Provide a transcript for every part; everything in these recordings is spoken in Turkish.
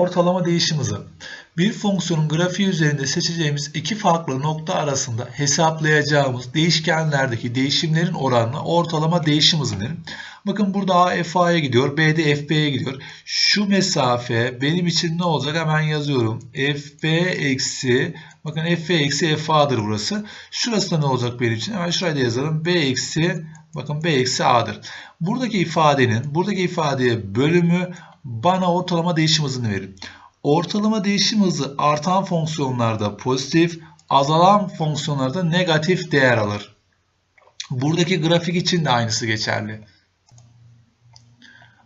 ortalama değişim hızı. Bir fonksiyonun grafiği üzerinde seçeceğimiz iki farklı nokta arasında hesaplayacağımız değişkenlerdeki değişimlerin oranına ortalama değişim hızı denir. Bakın burada A FA'ya gidiyor, B FB'ye gidiyor. Şu mesafe benim için ne olacak? Hemen yazıyorum. FB eksi, bakın FB eksi FA'dır burası. Şurası da ne olacak benim için? Hemen şuraya da yazalım. B eksi, bakın B eksi A'dır. Buradaki ifadenin, buradaki ifadeye bölümü bana ortalama değişim hızını verir. Ortalama değişim hızı artan fonksiyonlarda pozitif, azalan fonksiyonlarda negatif değer alır. Buradaki grafik için de aynısı geçerli.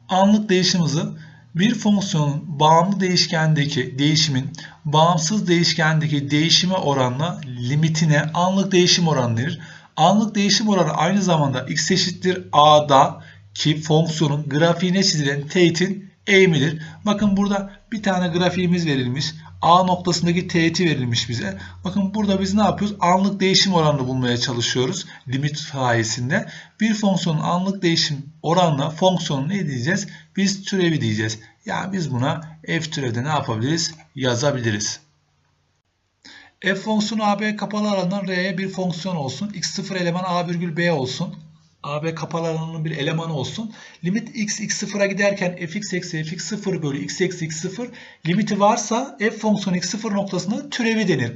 Anlık değişim hızı bir fonksiyonun bağımlı değişkendeki değişimin bağımsız değişkendeki değişime oranla limitine anlık değişim oranı denir. Anlık değişim oranı aynı zamanda x eşittir a'da ki fonksiyonun grafiğine çizilen teğetin eğimidir. Bakın burada bir tane grafiğimiz verilmiş. A noktasındaki teğeti verilmiş bize. Bakın burada biz ne yapıyoruz? Anlık değişim oranını bulmaya çalışıyoruz. Limit sayesinde. Bir fonksiyonun anlık değişim oranına fonksiyonu ne diyeceğiz? Biz türevi diyeceğiz. Yani biz buna f türevde ne yapabiliriz? Yazabiliriz. F fonksiyonu AB kapalı alandan R'ye bir fonksiyon olsun. X0 eleman A virgül B olsun. AB kapalı alanının bir elemanı olsun. Limit x x0'a giderken fx eksi fx0 bölü x eksi x0 limiti varsa f fonksiyonu x0 noktasında türevi denir.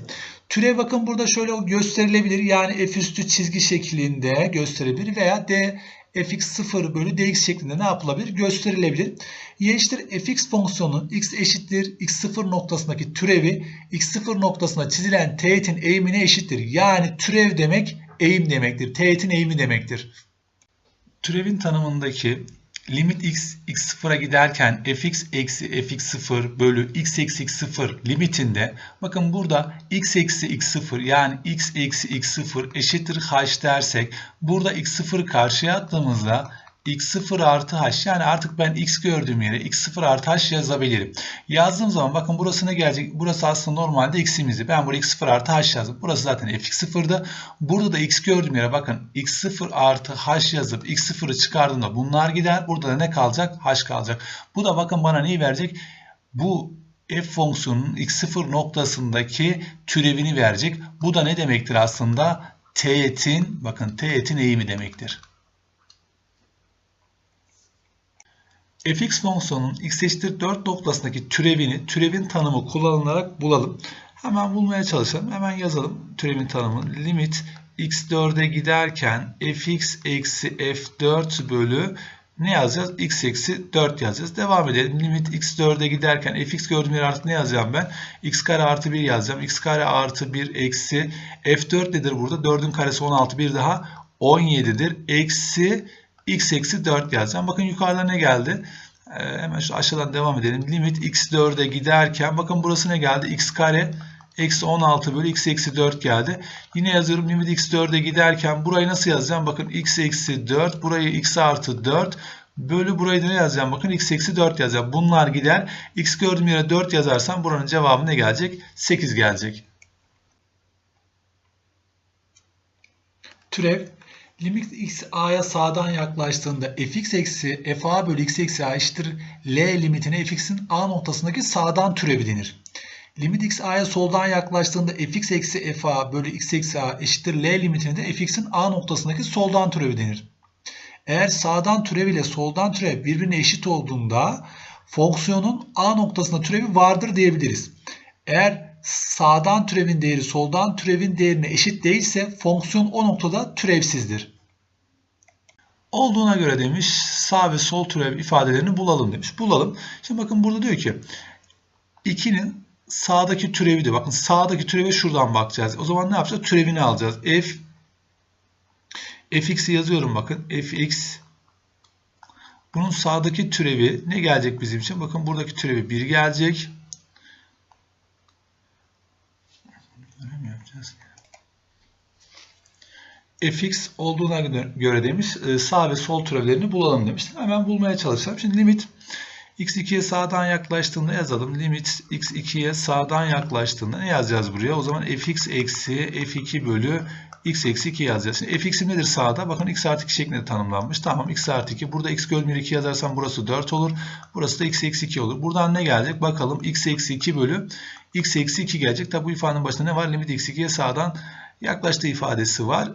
Türev bakın burada şöyle gösterilebilir. Yani f üstü çizgi şeklinde gösterilebilir veya d fx0 bölü dx şeklinde ne yapılabilir? Gösterilebilir. y eşittir fx fonksiyonu x eşittir x0 noktasındaki türevi x0 noktasına çizilen teğetin eğimine eşittir. Yani türev demek eğim demektir. Teğetin eğimi demektir. Türevin tanımındaki limit x x0'a giderken fx eksi fx0 bölü x eksi x0 limitinde bakın burada x eksi x0 yani x eksi x0 eşittir h dersek burada x0 karşıya attığımızda x0 artı h yani artık ben x gördüğüm yere x0 artı h yazabilirim. Yazdığım zaman bakın burası ne gelecek? Burası aslında normalde x'imizdi. Ben buraya x0 artı h yazdım. Burası zaten fx0'dı. Burada da x gördüğüm yere bakın x0 artı h yazıp x0'ı çıkardığımda bunlar gider. Burada da ne kalacak? h kalacak. Bu da bakın bana neyi verecek? Bu f fonksiyonunun x0 noktasındaki türevini verecek. Bu da ne demektir aslında? Teğetin, bakın teğetin eğimi demektir. Fx fonksiyonunun x eşittir 4 noktasındaki türevini, türevin tanımı kullanılarak bulalım. Hemen bulmaya çalışalım. Hemen yazalım türevin tanımını. Limit x4'e giderken fx eksi f4 bölü ne yazacağız? x eksi 4 yazacağız. Devam edelim. Limit x4'e giderken fx gördüğüm yer artık ne yazacağım ben? x kare artı 1 yazacağım. x kare artı 1 eksi f4 nedir burada? 4'ün karesi 16 bir daha 17'dir. Eksi x eksi 4 yazacağım. Bakın yukarıda ne geldi? Ee, hemen şu aşağıdan devam edelim. Limit x4'e giderken bakın burası ne geldi? x kare eksi 16 bölü x eksi 4 geldi. Yine yazıyorum limit x4'e giderken burayı nasıl yazacağım? Bakın x eksi 4 burayı x artı 4 bölü burayı da ne yazacağım? Bakın x eksi 4 yazacağım. Bunlar gider. x gördüğüm yere 4 yazarsam buranın cevabı ne gelecek? 8 gelecek. Türev limit x a'ya sağdan yaklaştığında fx eksi fa bölü x eksi a eşittir l limitine fx'in a noktasındaki sağdan türevi denir. Limit x a'ya soldan yaklaştığında fx eksi fa bölü x eksi a eşittir l limitine de fx'in a noktasındaki soldan türevi denir. Eğer sağdan türev ile soldan türev birbirine eşit olduğunda fonksiyonun a noktasında türevi vardır diyebiliriz. Eğer sağdan türevin değeri soldan türevin değerine eşit değilse fonksiyon o noktada türevsizdir. Olduğuna göre demiş sağ ve sol türev ifadelerini bulalım demiş. Bulalım. Şimdi bakın burada diyor ki 2'nin sağdaki türevi diyor. Bakın sağdaki türeve şuradan bakacağız. O zaman ne yapacağız? Türevini alacağız. F fx'i yazıyorum bakın. fx bunun sağdaki türevi ne gelecek bizim için? Bakın buradaki türevi 1 gelecek. Fx olduğuna göre demiş sağ ve sol türevlerini bulalım demiş. Hemen bulmaya çalışalım. Şimdi limit x2'ye sağdan yaklaştığında yazalım. Limit x2'ye sağdan yaklaştığında ne yazacağız buraya? O zaman fx eksi f2 bölü x eksi 2 yazacağız. Şimdi fx'im nedir sağda? Bakın x artı 2 şeklinde tanımlanmış. Tamam x artı 2. Burada x bölü 2 yazarsam burası 4 olur. Burası da x eksi 2 olur. Buradan ne gelecek? Bakalım x eksi 2 bölü x eksi 2 gelecek. Tabi bu ifadenin başında ne var? Limit x2'ye sağdan yaklaştığı ifadesi var.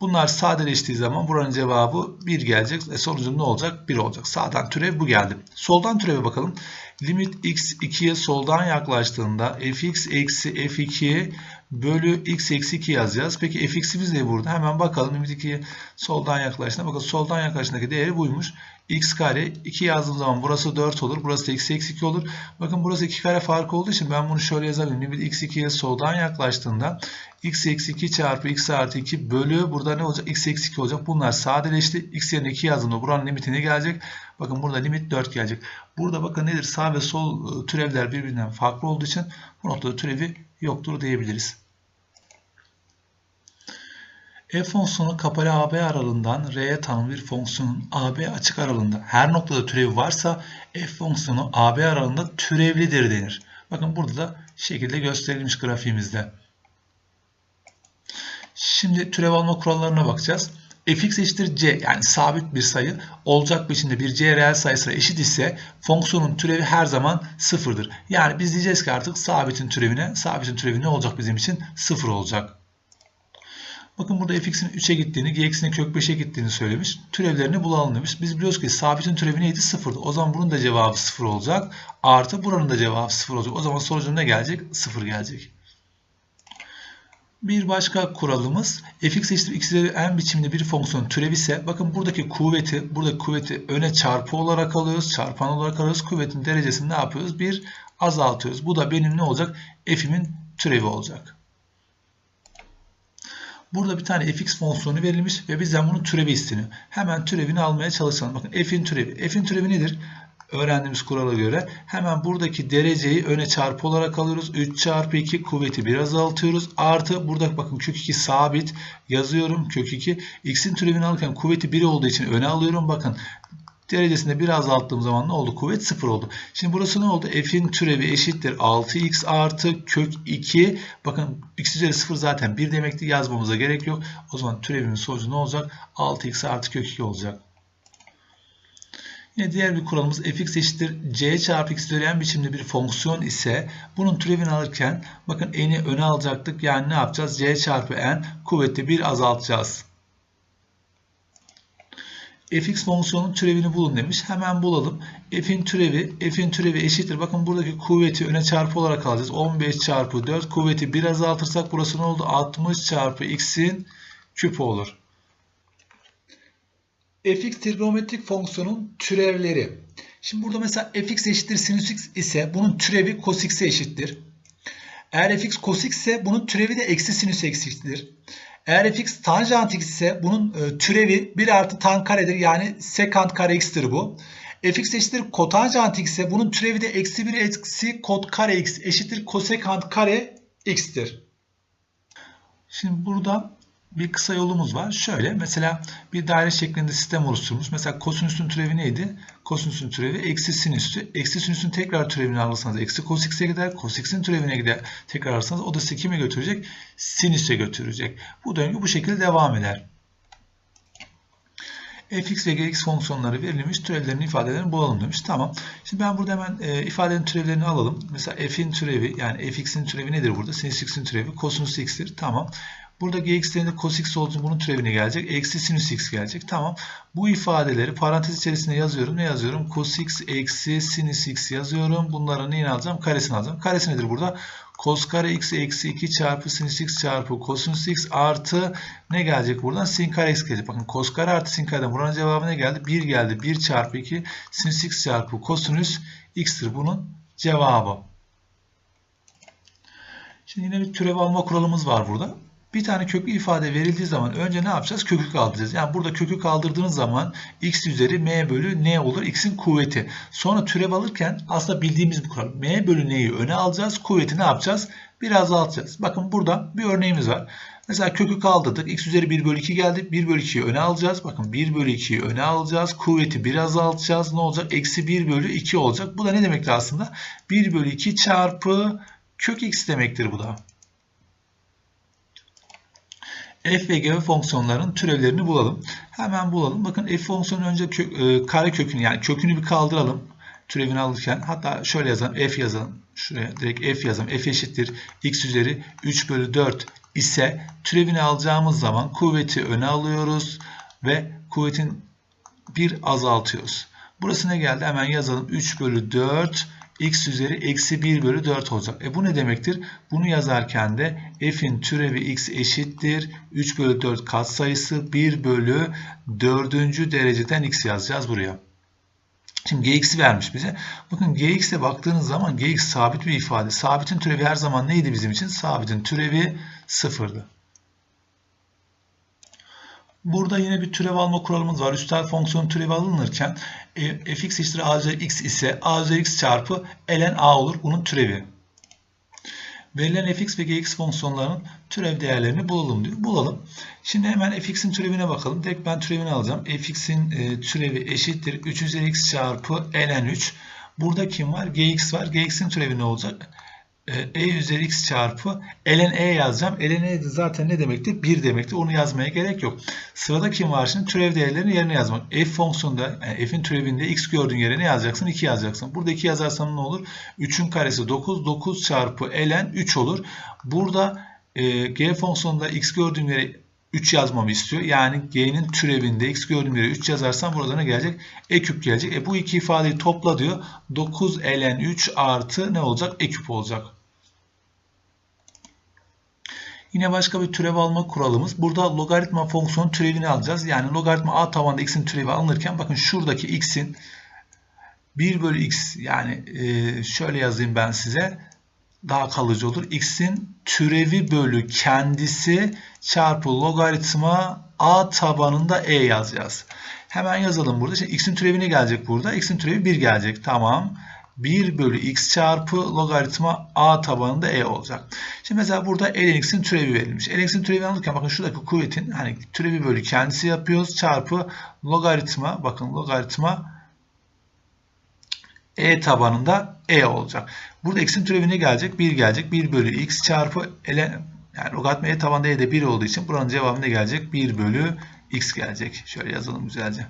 Bunlar sadeleştiği zaman buranın cevabı 1 gelecek. E sonucun ne olacak? 1 olacak. Sağdan türev bu geldi. Soldan türeve bakalım. Limit x 2'ye soldan yaklaştığında fx eksi f2'ye bölü x eksi 2 yazacağız. Peki fx'imiz ne burada? Hemen bakalım. Limit 2'ye soldan yaklaştığında. Bakın soldan yaklaştığındaki değeri buymuş. X kare 2 yazdığım zaman burası 4 olur. Burası da x eksi 2 olur. Bakın burası 2 kare farkı olduğu için ben bunu şöyle yazabilirim. Limit x 2'ye soldan yaklaştığında x eksi 2 çarpı x artı 2 bölü burada ne olacak? x eksi 2 olacak. Bunlar sadeleşti. x yerine 2 yazdığımda buranın limiti ne gelecek? Bakın burada limit 4 gelecek. Burada bakın nedir? Sağ ve sol türevler birbirinden farklı olduğu için bu noktada türevi yoktur diyebiliriz. F fonksiyonu kapalı AB aralığından R'ye tanımlı bir fonksiyonun AB açık aralığında her noktada türevi varsa F fonksiyonu AB aralığında türevlidir denir. Bakın burada da şekilde gösterilmiş grafiğimizde. Şimdi türev alma kurallarına bakacağız. fx eşittir c yani sabit bir sayı olacak biçimde bir c reel sayısına eşit ise fonksiyonun türevi her zaman sıfırdır. Yani biz diyeceğiz ki artık sabitin türevine, sabitin türevi ne olacak bizim için? Sıfır olacak. Bakın burada fx'in 3'e gittiğini, gx'in kök 5'e gittiğini söylemiş. Türevlerini bulalım demiş. Biz biliyoruz ki sabitin türevi neydi? Sıfırdı. O zaman bunun da cevabı sıfır olacak. Artı buranın da cevabı sıfır olacak. O zaman sonucun ne gelecek? Sıfır gelecek. Bir başka kuralımız fx eşittir x üzeri n biçiminde bir fonksiyon türevi ise bakın buradaki kuvveti buradaki kuvveti öne çarpı olarak alıyoruz. Çarpan olarak alıyoruz. Kuvvetin derecesini ne yapıyoruz? Bir azaltıyoruz. Bu da benim ne olacak? f'imin türevi olacak. Burada bir tane fx fonksiyonu verilmiş ve bizden bunun türevi isteniyor. Hemen türevini almaya çalışalım. Bakın f'in türevi. F'in türevi nedir? öğrendiğimiz kurala göre hemen buradaki dereceyi öne çarpı olarak alıyoruz. 3 çarpı 2 kuvveti biraz azaltıyoruz. Artı burada bakın kök 2 sabit yazıyorum. Kök 2 x'in türevini alırken kuvveti 1 olduğu için öne alıyorum. Bakın derecesinde biraz azalttığım zaman ne oldu? Kuvvet 0 oldu. Şimdi burası ne oldu? F'in türevi eşittir 6x artı kök 2. Bakın x üzeri 0 zaten 1 demekti. Yazmamıza gerek yok. O zaman türevimin sonucu ne olacak? 6x artı kök 2 olacak. Yine diğer bir kuralımız fx eşittir c çarpı x üzeri n biçimde bir fonksiyon ise bunun türevini alırken bakın n'i öne alacaktık. Yani ne yapacağız? c çarpı n kuvveti 1 azaltacağız. Fx fonksiyonun türevini bulun demiş. Hemen bulalım. f'in türevi, f'in türevi eşittir. Bakın buradaki kuvveti öne çarpı olarak alacağız. 15 çarpı 4 kuvveti 1 azaltırsak burası ne oldu? 60 çarpı x'in küpü olur fx trigonometrik fonksiyonun türevleri. Şimdi burada mesela fx eşittir sinüs x ise bunun türevi cos x'e eşittir. Eğer fx cos x ise bunun türevi de eksi sinüs eşittir. Eğer fx tanjant x ise bunun e, türevi 1 artı tan karedir. Yani sekant kare x'tir bu. fx eşittir kotanjant x ise bunun türevi de eksi 1 eksi kot kare x eşittir kosekant kare x'tir. Şimdi burada bir kısa yolumuz var. Şöyle mesela bir daire şeklinde sistem oluşturmuş. Mesela kosinüsün türevi neydi? Kosinüsün türevi eksi sinüsü. Eksi sinüsün tekrar türevini alırsanız eksi cos x'e gider. Cos x'in türevine gider. Tekrar alırsanız o da sizi kime götürecek? Sinüse götürecek. Bu döngü bu şekilde devam eder. fx ve gx fonksiyonları verilmiş türevlerin ifadelerini bulalım demiş. Tamam. Şimdi ben burada hemen e, ifadenin türevlerini alalım. Mesela f'in türevi yani fx'in türevi nedir burada? Sinüs x'in türevi kosinüs x'tir. Tamam. Burada gx'lerin de cos x olduğu bunun türevine gelecek. Eksi sinüs x gelecek. Tamam. Bu ifadeleri parantez içerisinde yazıyorum. Ne yazıyorum? Cos x eksi sinüs x yazıyorum. Bunların neyini alacağım? Karesini alacağım. Karesi nedir burada? Cos kare x eksi 2 çarpı sinüs x çarpı kosinüs x artı ne gelecek buradan? Sin kare x gelecek. Bakın cos kare artı sin kareden buranın cevabı ne geldi? 1 geldi. 1 çarpı 2 sinüs x çarpı kosinüs x'tir bunun cevabı. Şimdi yine bir türev alma kuralımız var burada. Bir tane köklü ifade verildiği zaman önce ne yapacağız? Kökü kaldıracağız. Yani burada kökü kaldırdığınız zaman x üzeri m bölü n olur. x'in kuvveti. Sonra türev alırken aslında bildiğimiz bir kural. m bölü n'yi öne alacağız. Kuvveti ne yapacağız? Biraz azaltacağız. Bakın burada bir örneğimiz var. Mesela kökü kaldırdık. x üzeri 1 bölü 2 geldi. 1 bölü 2'yi öne alacağız. Bakın 1 bölü 2'yi öne alacağız. Kuvveti biraz azaltacağız. Ne olacak? Eksi 1 bölü 2 olacak. Bu da ne demektir aslında? 1 bölü 2 çarpı kök x demektir bu da. F ve g fonksiyonların türevlerini bulalım. Hemen bulalım. Bakın f fonksiyonu önce kök, e, kare kökünü yani kökünü bir kaldıralım. Türevini alırken hatta şöyle yazalım. f yazalım. Şuraya direkt f yazalım. f eşittir x üzeri 3 bölü 4 ise türevini alacağımız zaman kuvveti öne alıyoruz ve kuvvetin bir azaltıyoruz. Burası ne geldi? Hemen yazalım. 3 bölü 4 x üzeri eksi 1 bölü 4 olacak. E bu ne demektir? Bunu yazarken de f'in türevi x eşittir. 3 bölü 4 katsayısı 1 bölü 4. dereceden x yazacağız buraya. Şimdi gx'i vermiş bize. Bakın gx'e baktığınız zaman gx sabit bir ifade. Sabitin türevi her zaman neydi bizim için? Sabitin türevi sıfırdı. Burada yine bir türev alma kuralımız var. Üstel fonksiyon türevi alınırken e, fx eşittir a üzeri x ise a üzeri x çarpı ln a olur. Bunun türevi. Verilen fx ve gx fonksiyonlarının türev değerlerini bulalım diyor. Bulalım. Şimdi hemen fx'in türevine bakalım. Direkt ben türevini alacağım. fx'in e, türevi eşittir 3 üzeri x çarpı ln 3. Burada kim var? gx var. gx'in türevi ne olacak? E üzeri x çarpı ln e yazacağım. ln e de zaten ne demekti? 1 demekti. Onu yazmaya gerek yok. Sırada kim var şimdi? Türev değerlerini yerine yazmak. f fonksiyonunda yani f'in türevinde x gördüğün yere ne yazacaksın? 2 yazacaksın. Burada 2 yazarsam ne olur? 3'ün karesi 9. 9 çarpı ln 3 olur. Burada e, g fonksiyonunda x gördüğüm yere 3 yazmamı istiyor. Yani g'nin türevinde x gördüğüm yere 3 yazarsam burada ne gelecek? e küp gelecek. E bu iki ifadeyi topla diyor. 9 ln 3 artı ne olacak? e küp olacak. Yine başka bir türev alma kuralımız. Burada logaritma fonksiyonu türevini alacağız. Yani logaritma a tabanında x'in türevi alınırken bakın şuradaki x'in 1 bölü x yani e, şöyle yazayım ben size daha kalıcı olur. x'in türevi bölü kendisi çarpı logaritma a tabanında e yazacağız. Hemen yazalım burada. Şimdi x'in türevi ne gelecek burada? x'in türevi 1 gelecek. Tamam. 1 bölü x çarpı logaritma a tabanında e olacak. Şimdi mesela burada ln x'in türevi verilmiş. ln x'in türevi alırken bakın şuradaki kuvvetin hani türevi bölü kendisi yapıyoruz çarpı logaritma bakın logaritma e tabanında e olacak. Burada x'in türevi ne gelecek? 1 gelecek. 1 bölü x çarpı ln yani logaritma e tabanında e de 1 olduğu için buranın cevabı ne gelecek? 1 bölü x gelecek. Şöyle yazalım güzelce.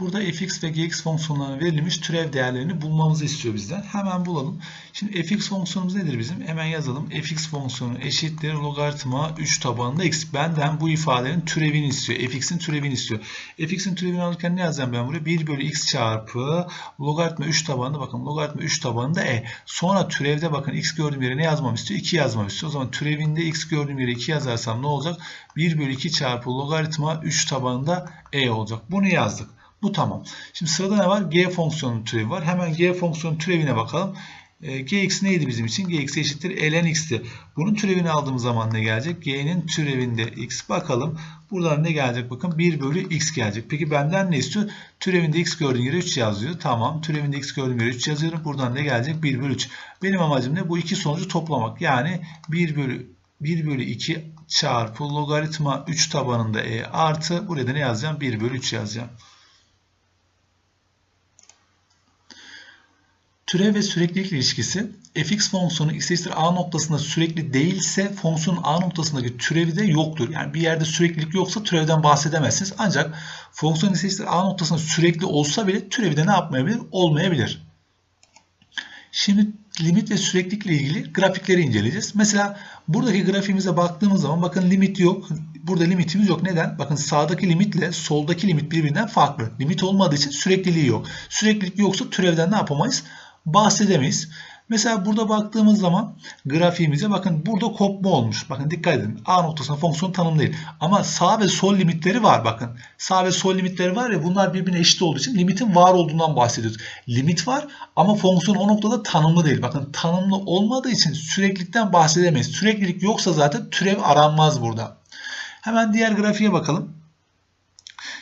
Burada fx ve gx fonksiyonlarına verilmiş türev değerlerini bulmamızı istiyor bizden. Hemen bulalım. Şimdi fx fonksiyonumuz nedir bizim? Hemen yazalım. fx fonksiyonu eşittir logaritma 3 tabanında x. Benden bu ifadenin türevini istiyor. fx'in türevini istiyor. fx'in türevini alırken ne yazacağım ben buraya? 1 bölü x çarpı logaritma 3 tabanında bakın logaritma 3 tabanında e. Sonra türevde bakın x gördüğüm yere ne yazmam istiyor? 2 yazmam istiyor. O zaman türevinde x gördüğüm yere 2 yazarsam ne olacak? 1 bölü 2 çarpı logaritma 3 tabanında e olacak. Bunu yazdık. Bu tamam. Şimdi sırada ne var? G fonksiyonunun türevi var. Hemen G fonksiyonun türevine bakalım. E, Gx neydi bizim için? Gx eşittir ln x'ti. Bunun türevini aldığımız zaman ne gelecek? G'nin türevinde x bakalım. Buradan ne gelecek? Bakın 1 bölü x gelecek. Peki benden ne istiyor? Türevinde x gördüğün yere 3 yazıyor. Tamam. Türevinde x gördüğüm yere 3 yazıyorum. Buradan ne gelecek? 1 bölü 3. Benim amacım ne? Bu iki sonucu toplamak. Yani 1 bölü 1 bölü 2 çarpı logaritma 3 tabanında e artı buraya da ne yazacağım? 1 bölü 3 yazacağım. Türev ve süreklilik ilişkisi fx fonksiyonu x a noktasında sürekli değilse fonksiyonun a noktasındaki türevi de yoktur. Yani bir yerde süreklilik yoksa türevden bahsedemezsiniz. Ancak fonksiyon x a noktasında sürekli olsa bile türevi de ne yapmayabilir? Olmayabilir. Şimdi limit ve süreklilikle ilgili grafikleri inceleyeceğiz. Mesela buradaki grafiğimize baktığımız zaman bakın limit yok. Burada limitimiz yok. Neden? Bakın sağdaki limitle soldaki limit birbirinden farklı. Limit olmadığı için sürekliliği yok. Süreklilik yoksa türevden ne yapamayız? Bahsedemeyiz. Mesela burada baktığımız zaman grafiğimize bakın burada kopma olmuş. Bakın dikkat edin. A noktasına fonksiyon tanım değil. Ama sağ ve sol limitleri var bakın. Sağ ve sol limitleri var ya bunlar birbirine eşit olduğu için limitin var olduğundan bahsediyoruz. Limit var ama fonksiyon o noktada tanımlı değil. Bakın tanımlı olmadığı için süreklilikten bahsedemeyiz. Süreklilik yoksa zaten türev aranmaz burada. Hemen diğer grafiğe bakalım.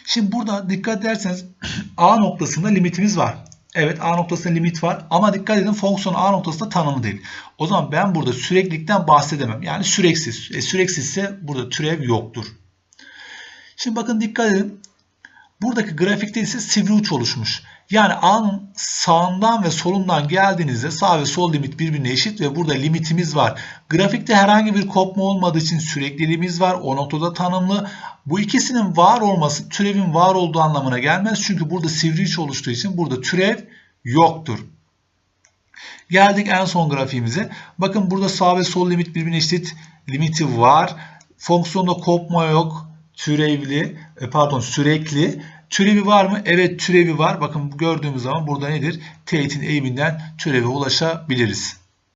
Şimdi burada dikkat ederseniz A noktasında limitimiz var. Evet A noktasında limit var ama dikkat edin fonksiyon A noktasında tanımlı değil. O zaman ben burada süreklilikten bahsedemem. Yani süreksiz. E, süreksizse burada türev yoktur. Şimdi bakın dikkat edin. Buradaki grafikte ise sivri uç oluşmuş. Yani A'nın sağından ve solundan geldiğinizde sağ ve sol limit birbirine eşit ve burada limitimiz var. Grafikte herhangi bir kopma olmadığı için sürekliliğimiz var. O noktada tanımlı. Bu ikisinin var olması türevin var olduğu anlamına gelmez. Çünkü burada sivri uç oluştuğu için burada türev yoktur. Geldik en son grafiğimize. Bakın burada sağ ve sol limit birbirine eşit. Limiti var. Fonksiyonda kopma yok. Türevli, e, pardon sürekli. Türevi var mı? Evet türevi var. Bakın gördüğümüz zaman burada nedir? Teğetin eğiminden türeve ulaşabiliriz.